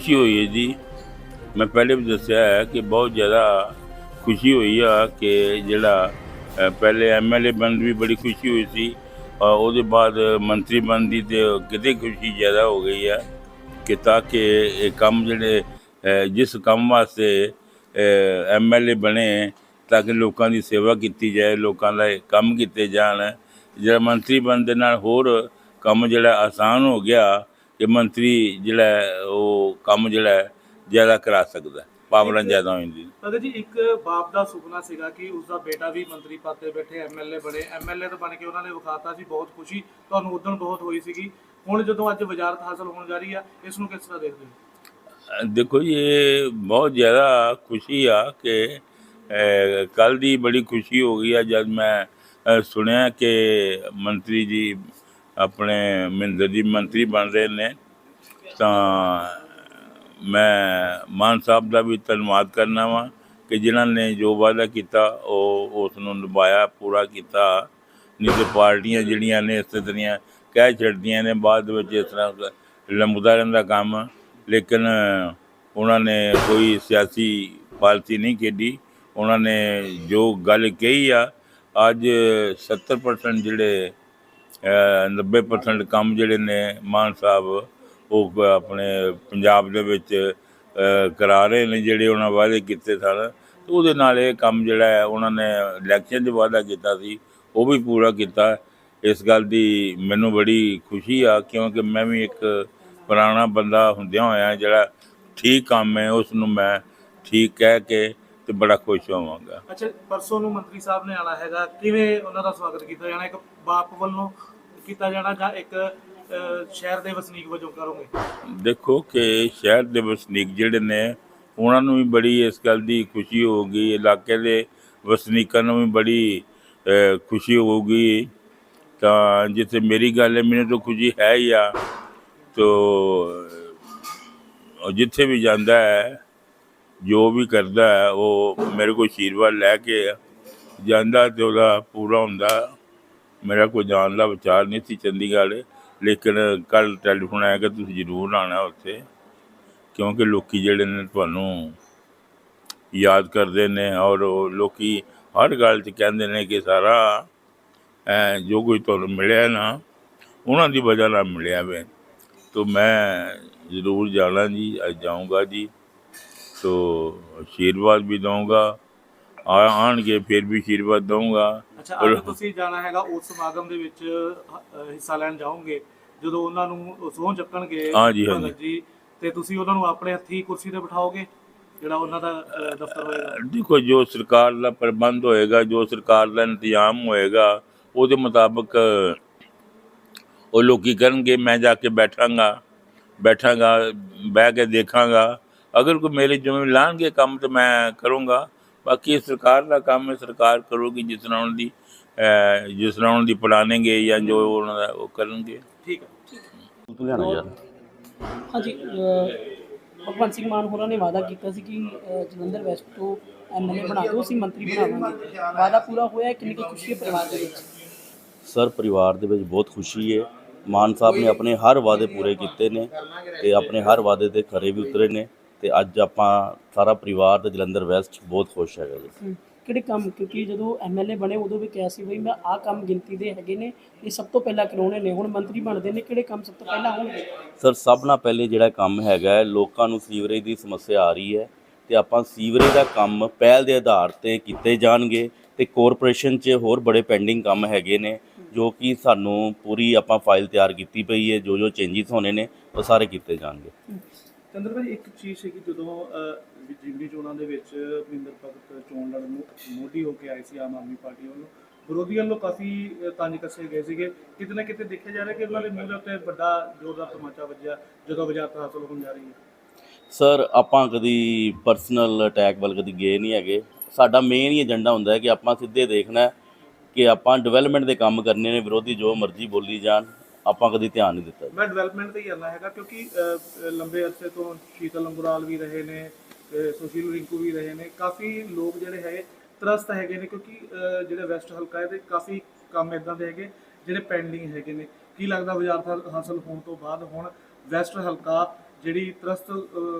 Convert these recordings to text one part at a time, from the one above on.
ਖੁਸ਼ੀ ਹੋਈ ਹੈ ਜੀ। ਮੈਂ ਪਹਿਲੇ ਵੀ ਦੱਸਿਆ ਹੈ ਕਿ ਬਹੁਤ ਜ਼ਿਆਦਾ ਖੁਸ਼ੀ ਹੋਈ ਆ ਕਿ ਜਿਹੜਾ ਅ, ਪਹਿਲੇ ਐਮਐਲਏ ਬਣਨ ਦੀ ਵੀ ਬੜੀ ਖੁਸ਼ੀ ਹੋਈ ਸੀ ਔਰ ਉਹਦੇ ਬਾਅਦ ਮੰਤਰੀ ਬਣਨ ਦੀ ਤੇ ਕਿਤੇ ਖੁਸ਼ੀ ਜ਼ਿਆਦਾ ਹੋ ਗਈ ਆ ਕਿ ਤਾਂ ਕਿ ਇਹ ਕੰਮ ਜਿਹੜੇ ਅ, ਜਿਸ ਕੰਮ ਵਾਸਤੇ ਐਮਐਲਏ ਬਣੇ ਤਾਂ ਕਿ ਲੋਕਾਂ ਦੀ ਸੇਵਾ ਕੀਤੀ ਜਾਏ ਲੋਕਾਂ ਦਾ ਕੰਮ ਕੀਤੇ ਜਾਣ। ਜਿਹੜਾ ਮੰਤਰੀ ਬਣਨ ਦੇ ਨਾਲ ਹੋਰ ਕੰਮ ਜਿਹੜਾ ਆਸਾਨ ਹੋ ਗਿਆ ਕਿ ਮੰਤਰੀ ਜਿਹੜਾ ਉਹ ਕੰਮ ਜਿਹੜਾ ਜ਼ਿਆਦਾ ਕਰਾ ਸਕਦਾ। ਪਾਵਰਾਂ ਜ਼ਿਆਦਾ ਹੋ ਜਾਂਦੀ ਅਗਰ ਜੀ ਇੱਕ ਬਾਪ ਦਾ ਸੁਪਨਾ ਸੀਗਾ ਕਿ ਉਸ ਦਾ ਬੇਟਾ ਵੀ ਮੰਤਰੀ ਪਦ ਤੇ ਬੈਠੇ ਐਮਐਲਏ ਬਣੇ। ਐਮਐਲਏ ਤਾਂ ਬਣ ਕੇ ਉਹਨਾਂ ਨੇ ਵਿਖਾਤਾ ਸੀ ਬਹੁਤ ਖੁਸ਼ੀ। ਤੁਹਾਨੂੰ ਉਦੋਂ ਬਹੁਤ ਹੋਈ ਸੀਗੀ। ਹੁਣ ਜਦੋਂ ਅੱਜ ਵਜ਼ਾਰਤ ਹਾਸਲ ਹੋਣ ਜਾ ਰਹੀ ਆ ਇਸ ਨੂੰ ਕਿਸ ਤਰ੍ਹਾਂ ਦੇਖਦੇ ਹੋ? ਦੇਖੋ ਜੀ ਇਹ ਬਹੁਤ ਜ਼ਿਆਦਾ ਖੁਸ਼ੀ ਆ ਕਿ ਕੱਲ ਦੀ ਬੜੀ ਖੁਸ਼ੀ ਹੋ ਗਈ ਆ ਜਦ ਮੈਂ ਸੁਣਿਆ ਕਿ ਮੰਤਰੀ ਜੀ ਆਪਣੇ ਮਹਿੰਦਰ ਜੀ ਮੰਤਰੀ ਬਣ ਰਹੇ ਨੇ, ਤਾਂ ਮੈਂ ਮਾਨ ਸਾਹਿਬ ਦਾ ਵੀ ਧੰਨਵਾਦ ਕਰਨਾ ਵਾਂ ਕਿ ਜਿਨ੍ਹਾਂ ਨੇ ਜੋ ਵਾਅਦਾ ਕੀਤਾ, ਉਹ ਉਸ ਨੂੰ ਨਿਭਾਇਆ, ਪੂਰਾ ਕੀਤਾ। ਨਹੀਂ ਤੇ ਪਾਰਟੀਆਂ ਜਿਹੜੀਆਂ ਨੇ, ਇਸੇ ਤਰ੍ਹਾਂ ਕਹਿ ਛੱਡਦੀਆਂ ਨੇ, ਬਾਅਦ ਵਿੱਚ ਇਸ ਤਰ੍ਹਾਂ ਲੰਬਦਾ ਰਹਿੰਦਾ ਕੰਮ। ਲੇਕਿਨ ਉਹਨਾਂ ਨੇ ਕੋਈ ਸਿਆਸੀ ਪਾਲਸੀ ਨਹੀਂ ਖੇਡੀ। ਉਹਨਾਂ ਨੇ ਜੋ ਗੱਲ ਕਹੀ ਆ, ਅੱਜ 70% ਜਿਹੜੇ 90% ਕੰਮ ਜਿਹੜੇ ਨੇ, ਮਾਨ ਸਾਹਿਬ, ਉਹ ਆਪਣੇ ਪੰਜਾਬ ਦੇ ਵਿੱਚ ਕਰਾ ਰਹੇ ਨੇ, ਜਿਹੜੇ ਉਹਨਾਂ ਵਾਅਦੇ ਕੀਤੇ ਸਨ। ਤੇ ਉਹਦੇ ਨਾਲ ਇਹ ਕੰਮ ਜਿਹੜਾ ਹੈ, ਉਹਨਾਂ ਨੇ ਇਲੈਕਸ਼ਨ 'ਚ ਵਾਅਦਾ ਕੀਤਾ ਸੀ, ਉਹ ਵੀ ਪੂਰਾ ਕੀਤਾ। ਇਸ ਗੱਲ ਦੀ ਮੈਨੂੰ ਬੜੀ ਖੁਸ਼ੀ ਆ, ਕਿਉਂਕਿ ਮੈਂ ਵੀ ਇੱਕ ਪੁਰਾਣਾ ਬੰਦਾ ਹੁੰਦਿਆਂ ਹੋਇਆ ਜਿਹੜਾ ਠੀਕ ਕੰਮ ਹੈ, ਉਸ ਨੂੰ ਮੈਂ ਠੀਕ ਕਹਿ ਕੇ ਤੇ ਬੜਾ ਖੁਸ਼ ਹੋਵਾਂਗਾ। ਅੱਛਾ ਪਰਸੋਂ ਨੂੰ ਮੰਤਰੀ ਸਾਹਿਬ ਨੇ ਆਣਾ ਹੈਗਾ। ਕਿਵੇਂ ਉਹਨਾਂ ਦਾ ਸਵਾਗਤ ਕੀਤਾ ਜਾਣਾ? ਇੱਕ ਬਾਪ ਵੱਲੋਂ ਕੀਤਾ ਜਾਣਾ ਜਾਂ ਇੱਕ ਸ਼ਹਿਰ ਦੇ ਵਸਨੀਕ ਵਜੋਂ ਕਰੋਗੇ? ਦੇਖੋ ਕਿ ਸ਼ਹਿਰ ਦੇ ਵਸਨੀਕ ਜਿਹੜੇ ਨੇ ਉਹਨਾਂ ਨੂੰ ਵੀ ਬੜੀ ਇਸ ਗੱਲ ਦੀ ਖੁਸ਼ੀ ਹੋਊਗੀ ਇਲਾਕੇ ਦੇ ਵਸਨੀਕਾਂ ਨੂੰ ਵੀ ਬੜੀ ਖੁਸ਼ੀ ਹੋਊਗੀ। ਤਾਂ ਜਿੱਥੇ ਮੇਰੀ ਗੱਲ ਹੈ ਮੈਨੂੰ ਤਾਂ ਖੁਸ਼ੀ ਹੈ ਹੀ ਆ। ਤੋ ਜਿੱਥੇ ਵੀ ਜਾਂਦਾ ਹੈ ਜੋ ਵੀ ਕਰਦਾ ਹੈ ਉਹ ਮੇਰੇ ਕੋਲ ਆਸ਼ੀਰਵਾਦ ਲੈ ਕੇ ਜਾਂਦਾ ਤੇ ਉਹਦਾ ਪੂਰਾ ਹੁੰਦਾ। ਮੇਰਾ ਕੋਈ ਜਾਣ ਦਾ ਵਿਚਾਰ ਨਹੀਂ ਸੀ ਚੰਡੀਗੜ੍ਹ ਲੇਕਿਨ ਕੱਲ ਟੈਲੀਫੋਨ ਆਇਆ ਕਿ ਤੁਸੀਂ ਜ਼ਰੂਰ ਆਣਾ ਉੱਥੇ ਕਿਉਂਕਿ ਲੋਕੀ ਜਿਹੜੇ ਨੇ ਤੁਹਾਨੂੰ ਯਾਦ ਕਰਦੇ ਨੇ ਔਰ ਉਹ ਲੋਕੀ ਹਰ ਗੱਲ 'ਚ ਕਹਿੰਦੇ ਨੇ ਕਿ ਸਾਰਾ ਅਹ, ਜੋ ਕੋਈ ਤੁਹਾਨੂੰ ਮਿਲਿਆ ਨਾ ਉਹਨਾਂ ਦੀ ਵਜ੍ਹਾ ਨਾਲ ਮਿਲਿਆ ਵੇ। ਤੋ ਮੈਂ ਜ਼ਰੂਰ ਜਾਣਾ ਜੀ ਅੱਜ ਜਾਊਂਗਾ ਜੀ। ਤੋ ਆਸ਼ੀਰਵਾਦ ਵੀ ਦਊਂਗਾ ਆ ਆਣਗੇ ਫਿਰ ਵੀ ਆਸ਼ੀਰਵਾਦ ਦਊਂਗਾ ਅੱਛਾ ਔਰ- ਅੱਜ ਤੁਸੀਂ ਜਾਣਾ ਹੈਗਾ ਉਸ ਸਮਾਗਮ ਦੇ ਵਿੱਚ ਹਿੱਸਾ ਲੈਣ ਜਾਓਗੇ ਜਦੋਂ ਉਹਨਾਂ ਨੂੰ ਸਹੁੰ ਚੱਕਣਗੇ ਹਾਂਜੀ, ਹਾਂਜੀ। ਭਗਤ ਜੀ ਤੇ ਤੁਸੀਂ ਉਹਨਾਂ ਨੂੰ ਆਪਣੇ ਹੱਥੀ ਕੁਰਸੀ ਤੇ ਬਿਠਾਓਗੇ ਜਿਹੜਾ ਉਹਨਾਂ ਦਾ ਦਫ਼ਤਰ ਹੋਏਗਾ ਦੇਖੋ ਜੋ ਸਰਕਾਰ ਦਾ ਪ੍ਰਬੰਧ ਹੋਏਗਾ ਜੋ ਸਰਕਾਰ ਦਾ ਇੰਤਜ਼ਾਮ ਹੋਏਗਾ ਉਹਦੇ ਮੁਤਾਬਕ ਉਹ ਲੋਕੀ ਕਰਨਗੇ ਮੈਂ ਜਾ ਕੇ ਬੈਠਾਂਗਾ ਬੈਠਾਂਗਾ ਬਹਿ ਕੇ ਦੇਖਾਂਗਾ ਅਗਰ ਕੋਈ ਮੇਰੇ ਜਿਵੇਂ ਲਾਣਗੇ ਕੰਮ ਤੇ ਮੈਂ ਕਰੂੰਗਾ ਬਾਕੀ ਸਰਕਾਰ ਦਾ ਕੰਮ ਹੈ ਸਰਕਾਰ ਕਰੂਗੀ ਜਿਸ ਤਰ੍ਹਾਂ ਉਹਨਾਂ ਦੀ ਜਿਸ ਤਰ੍ਹਾਂ ਉਹਨਾਂ ਦੀ ਪਲਾਨਿੰਗ ਜਾਂ ਜੋ ਉਹਨਾਂ ਦਾ ਉਹ ਕਰਨਗੇ। ਠੀਕ ਹੈ। ਯਾਰ ਹਾਂਜੀ ਭਗਵੰਤ ਸਿੰਘ ਮਾਨ ਹੋਰਾਂ ਨੇ ਵਾਅਦਾ ਕੀਤਾ ਸੀ ਕਿ ਅਹ ਜਲੰਧਰ ਵੈਸਟ ਤੋਂ ਐਮਐਲਏ ਬਣਾ ਦਿਓ ਅਸੀਂ ਮੰਤਰੀ ਬਣਾਵਾਂਗੇ। ਵਾਅਦਾ ਪੂਰਾ ਹੋਇਆ ਕਿੰਨੀ ਕੁ ਖੁਸ਼ੀ ਹੈ ਪਰਿਵਾਰ ਦੇ ਵਿੱਚ? ਸਰ ਪਰਿਵਾਰ ਦੇ ਵਿੱਚ ਬਹੁਤ ਖੁਸ਼ੀ ਹੈ। ਮਾਨ ਸਾਹਿਬ ਨੇ ਆਪਣੇ ਹਰ ਵਾਅਦੇ ਪੂਰੇ ਕੀਤੇ ਨੇ ਤੇ ਆਪਣੇ ਹਰ ਵਾਅਦੇ ਤੇ ਖਰੇ ਵੀ ਉਤਰੇ ਨੇ। ਤੇ ਅੱਜ ਆਪਾਂ ਸਾਰਾ ਪਰਿਵਾਰ ਤੇ ਜਲੰਧਰ ਵੈਸਟ ਬਹੁਤ ਖੁਸ਼ ਹੈਗਾ ਜੀ। ਕਿਹੜੇ ਕੰਮ? ਕਿਉਂਕਿ ਜਦੋਂ ਐਮਐਲਏ ਬਣੇ ਉਦੋਂ ਵੀ ਕਿਹਾ ਸੀ ਬਈ ਮੈਂ ਆਹ ਕੰਮ ਗਿਣਤੀ ਦੇ ਹੈਗੇ ਨੇ ਇਹ ਸਭ ਤੋਂ ਪਹਿਲਾਂ ਕਰਾਉਣੇ ਨੇ ਹੁਣ ਮੰਤਰੀ ਬਣਦੇ ਨੇ ਕਿਹੜੇ ਕੰਮ ਸਭ ਤੋਂ ਪਹਿਲਾਂ ਹੋਣਗੇ? ਸਰ ਸਭ ਨਾਲ ਪਹਿਲੇ ਜਿਹੜਾ ਕੰਮ ਹੈਗਾ ਹੈ, ਲੋਕਾਂ ਨੂੰ ਸੀਵਰੇਜ ਦੀ ਸਮੱਸਿਆ ਆ ਰਹੀ ਹੈ ਤੇ ਆਪਾਂ ਸੀਵਰੇਜ ਦਾ ਕੰਮ ਪਹਿਲ ਦੇ ਆਧਾਰ ਤੇ ਕੀਤੇ ਜਾਣਗੇ ਤੇ ਕਾਰਪੋਰੇਸ਼ਨ 'ਚ ਹੋਰ ਬੜੇ ਪੈਂਡਿੰਗ ਕੰਮ ਹੈਗੇ ਨੇ ਜੋ ਕਿ ਸਾਨੂੰ ਪੂਰੀ ਆਪਾਂ ਫਾਈਲ ਤਿਆਰ ਕੀਤੀ ਪਈ ਹੈ ਜੋ ਜੋ ਚੇਂਜਸ ਹੋਣੇ ਨੇ ਉਹ ਸਾਰੇ ਕੀਤੇ ਜਾਣਗੇ। ਚੰਦਰ ਭਾਈ ਇੱਕ ਚੀਜ਼ ਸੀ ਕਿ ਜਦੋਂ ਅਹ, ਜਿਮਨੀ ਚੋਣਾਂ ਦੇ ਵਿੱਚ ਮਹਿੰਦਰ ਭਗਤ ਚੋਣ ਲੜਨ ਨੂੰ ਮੋਢੀ ਹੋ ਕੇ ਆਏ ਸੀ ਆਮ ਆਦਮੀ ਪਾਰਟੀ ਵੱਲੋਂ ਵਿਰੋਧੀਆਂ ਵੱਲੋਂ ਕਾਫੀ ਅਹ, ਤੰਜ ਕੱਸੇ ਗਏ ਸੀਗੇ। ਕਿਤੇ ਨਾ ਕਿਤੇ ਦੇਖਿਆ ਜਾ ਰਿਹਾ ਕਿ ਉਹਨਾਂ ਦੇ ਮੂੰਹ ਦੇ ਉੱਤੇ ਵੱਡਾ ਜ਼ੋਰਦਾਰ ਤਮਾਚਾ ਵੱਜਿਆ ਜਦੋਂ ਵਜ਼ਾਰਤ ਹਾਸਲ ਹੋਣ ਜਾ ਰਹੀ ਹੈ। ਸਰ ਆਪਾਂ ਕਦੀ ਪਰਸਨਲ ਅਟੈਕ ਵੱਲ ਕਦੀ ਗਏ ਨਹੀਂ ਹੈਗੇ। ਸਾਡਾ ਮੇਨ ਹੀ ਏਜੰਡਾ ਹੁੰਦਾ ਹੈ ਕਿ ਆਪਾਂ ਸਿੱਧੇ ਦੇਖਣਾ ਕਿ ਆਪਾਂ ਡਿਵੈਲਪਮੈਂਟ ਦੇ ਕੰਮ ਕਰਨੇ ਨੇ ਵਿਰੋਧੀ ਜੋ ਮਰਜ਼ੀ ਬੋਲੀ ਜਾਣ। ਆਪਾਂ ਕਦੀ ਧਿਆਨ ਨਹੀਂ ਦਿੱਤਾ ਮੈਂ ਡਿਵੈਲਪਮੈਂਟ ਤੇ ਹੀ ਆਉਣਾ ਹੈਗਾ ਕਿਉਂਕਿ ਅਹ, ਲੰਬੇ ਅਰਸੇ ਤੋਂ ਸ਼ੀਤਲ ਅੰਗੁਰਾਲ ਵੀ ਰਹੇ ਨੇ ਅਹ, ਸੁਸ਼ੀਲ ਰਿੰਕੂ ਵੀ ਰਹੇ ਨੇ। ਕਾਫੀ ਲੋਕ ਜਿਹੜੇ ਹੈਗੇ ਤਰਸਤ ਹੈਗੇ ਨੇ ਕਿਉਂਕਿ ਅਹ, ਜਿਹੜੇ ਵੈਸਟ ਹਲਕਾ ਇਹਦੇ ਕਾਫੀ ਕੰਮ ਇਦਾਂ ਦੇ ਹੈਗੇ ਜਿਹੜੇ ਪੈਂਡਿੰਗ ਹੈਗੇ ਨੇ। ਕੀ ਲੱਗਦਾ ਵਜ਼ਾਰਤ ਹਾਸਲ ਹੋਣ ਤੋਂ ਬਾਅਦ ਹੁਣ ਵੈਸਟ ਹਲਕਾ ਜਿਹੜੀ ਤਰਸਤ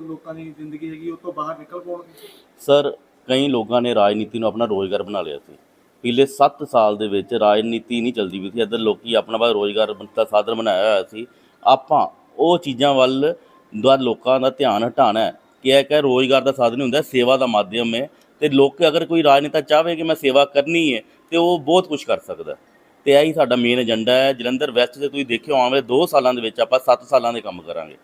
ਲੋਕਾਂ ਦੀ ਜ਼ਿੰਦਗੀ ਹੈਗੀ ਉਹ ਤੋਂ ਬਾਹਰ ਨਿਕਲ ਪਾਉਣਗੇ? ਸਰ ਕਈ ਲੋਕਾਂ ਨੇ ਰਾਜਨੀਤੀ ਨੂੰ ਆਪਣਾ ਰੋਜ਼ਗਾਰ ਬਣਾ ਲਿਆ ਸੀ। ਪਿਛਲੇ 7 ਸਾਲ ਦੇ ਵਿੱਚ ਰਾਜਨੀਤੀ ਨਹੀਂ ਚੱਲਦੀ ਵੀ ਸੀ, ਇੱਧਰ ਲੋਕੀ ਆਪਣਾ ਬਾ ਰੋਜ਼ਗਾਰ ਦਾ ਸਾਧਨ ਬਣਾਇਆ ਹੋਇਆ ਸੀ। ਆਪਾਂ ਉਹ ਚੀਜ਼ਾਂ ਵੱਲ ਦਾ ਲੋਕਾਂ ਦਾ ਧਿਆਨ ਹਟਾਣਾ ਹੈ ਕਿ ਇਹ ਕਿ ਰੋਜ਼ਗਾਰ ਦਾ ਸਾਧਨ ਹੁੰਦਾ ਸੇਵਾ ਦਾ ਮਾਧਿਅਮ ਹੈ। ਤੇ ਲੋਕ ਅਗਰ ਕੋਈ ਰਾਜਨੇਤਾ ਚਾਹਵੇ ਕਿ ਮੈਂ ਸੇਵਾ ਕਰਨੀ ਹੈ, ਤੇ ਉਹ ਬਹੁਤ ਕੁਝ ਕਰ ਸਕਦਾ ਹੈ। ਤੇ ਇਹੀ ਸਾਡਾ ਮੇਨ ਏਜੰਡਾ ਹੈ। ਜਲੰਧਰ ਵੈਸਟ 'ਚ ਤੁਸੀਂ ਦੇਖਿਓ, ਆਉਣ ਵਾਲੇ 2 ਸਾਲਾਂ ਦੇ ਵਿੱਚ ਆਪਾਂ 7 ਸਾਲਾਂ ਦੇ ਕੰਮ ਕਰਾਂਗੇ।